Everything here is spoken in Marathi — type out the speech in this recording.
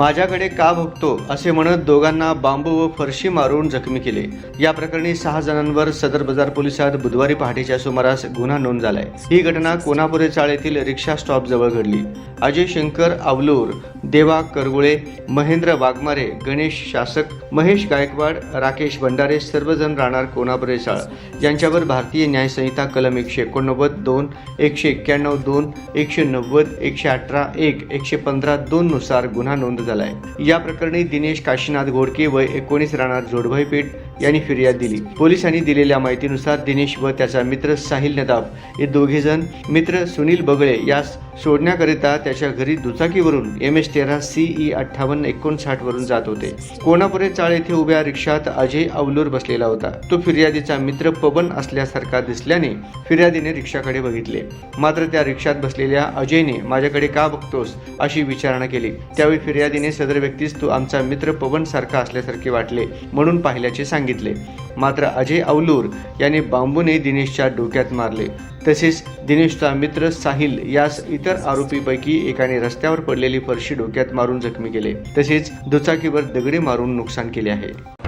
माझ्याकडे का बघतो असे म्हणत दोघांना बांबू व फरशी मारून जखमी केले. या प्रकरणी सहा जणांवर सदर बाजार पोलिसात बुधवारी पहाटेच्या सुमारास गुन्हा नोंद झालाय. ही घटना कोनापुरे चाळ येथील रिक्षा स्टॉप जवळ घडली. अजय शंकर आवलूर देवा करगुळे महेंद्र वाघमारे गणेश शासक महेश गायकवाड राकेश भंडारे सर्वजण राहणार कोणापुरे चाळ. यांच्यावर भारतीय न्यायसंहिता कलम एकशे एकोणनव्वद दोन एकशे एक्क्याण्णव दोन एकशे नव्वद एकशे अठरा एक एकशे पंधरा दोन नुसार गुन्हा नोंद झालाय. या प्रकरणी दिनेश काशीनाथ घोडके वय एकोणीस राहणार जोडभाई पेठ यांनी फिर्याद दिली. पोलिसांनी दिलेल्या माहितीनुसार दिनेश व त्याचा मित्र साहिल नदाब हे दोघेजण मित्र सुनील बगळे यास सोडण्याकरिता त्याच्या घरी दुचाकीवरून एम एस तेरा सीई अठ्ठावन्न एकोणसाठ वरून जात होते. कोणापुरे चाळ येथे उभ्या रिक्षात अजय अवलूर बसलेला होता. तो फिर्यादीचा मित्र पवन असल्यासारखा दिसल्याने फिर्यादीने रिक्षाकडे बघितले. मात्र त्या रिक्षात बसलेल्या अजयने माझ्याकडे का बघतोस? अशी विचारणा केली. त्यावेळी फिर्यादीने सदर व्यक्तीस तू आमचा मित्र पवन सारखा असल्यासारखे वाटले म्हणून पाहिल्याचे सांगितले. मात्र अजय अवलूर याने बांबूने दिनेशच्या डोक्यात मारले. तसेच दिनेशचा मित्र साहिल यास इतर आरोपीपैकी एकाने रस्त्यावर पडलेली फरशी डोक्यात मारून जखमी केले. तसेच दुचाकीवर दगडे मारून नुकसान केले आहे.